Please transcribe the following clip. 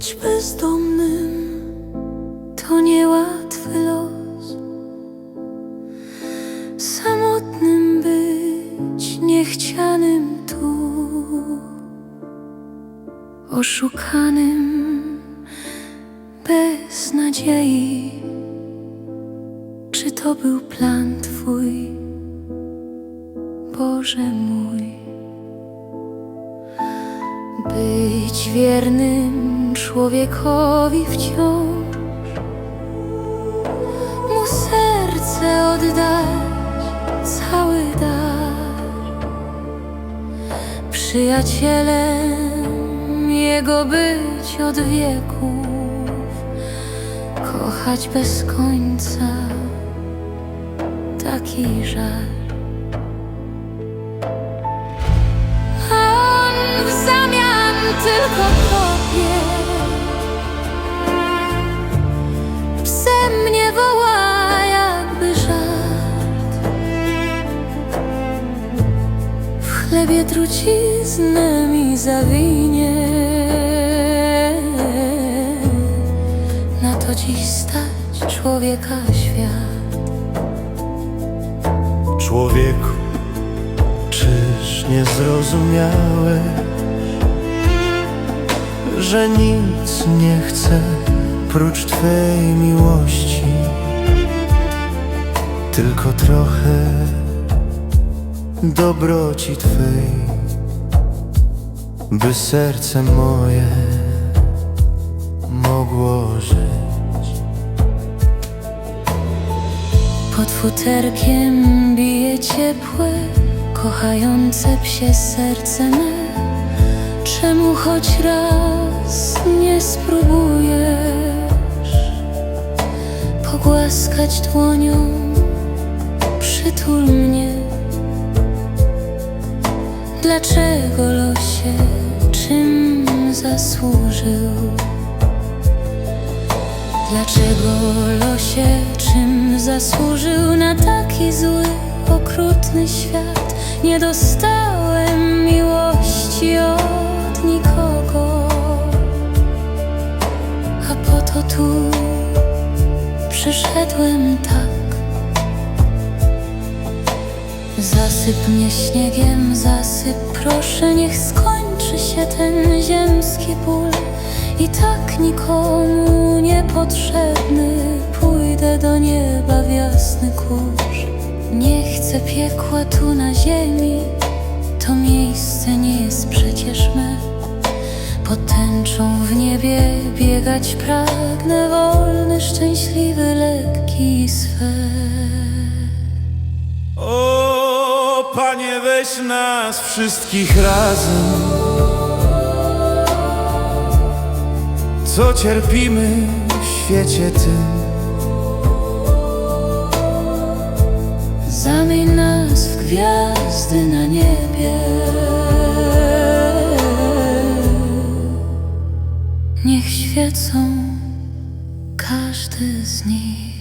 Być bezdomnym to niełatwy los. Samotnym być niechcianym tu, oszukanym bez nadziei. Czy to był plan Twój, Boże mój? Być wiernym człowiekowi wciąż, mu serce oddać, cały dar. Przyjacielem jego być od wieków, kochać bez końca, taki żal. Chlebie truciznę mi zawinie. Na to dziś stać człowieka świat. Człowieku, czyż nie zrozumiałeś, że nic nie chcę prócz Twej miłości, tylko trochę dobroci Twej, by serce moje mogło żyć. Pod futerkiem bije ciepłe, kochające psie serce me. Czemu choć raz nie spróbujesz pogłaskać dłonią, przytul mnie? Dlaczego losie czym zasłużył? Dlaczego losie czym zasłużył na taki zły, okrutny świat? Nie dostałem miłości od nikogo, a po to tu przyszedłem tak. Zasyp mnie śniegiem, zasyp proszę, niech skończy się ten ziemski ból. I tak nikomu niepotrzebny Pójdę do nieba w jasny kurz. Nie chcę piekła tu na ziemi To miejsce nie jest przecież me. Pod w niebie biegać pragnę Wolny, szczęśliwy, lekki i swe. O, Panie, weź nas wszystkich razem. Co cierpimy w świecie tym, Zamień nas w gwiazdy na niebie. Niech świecą każdy z nich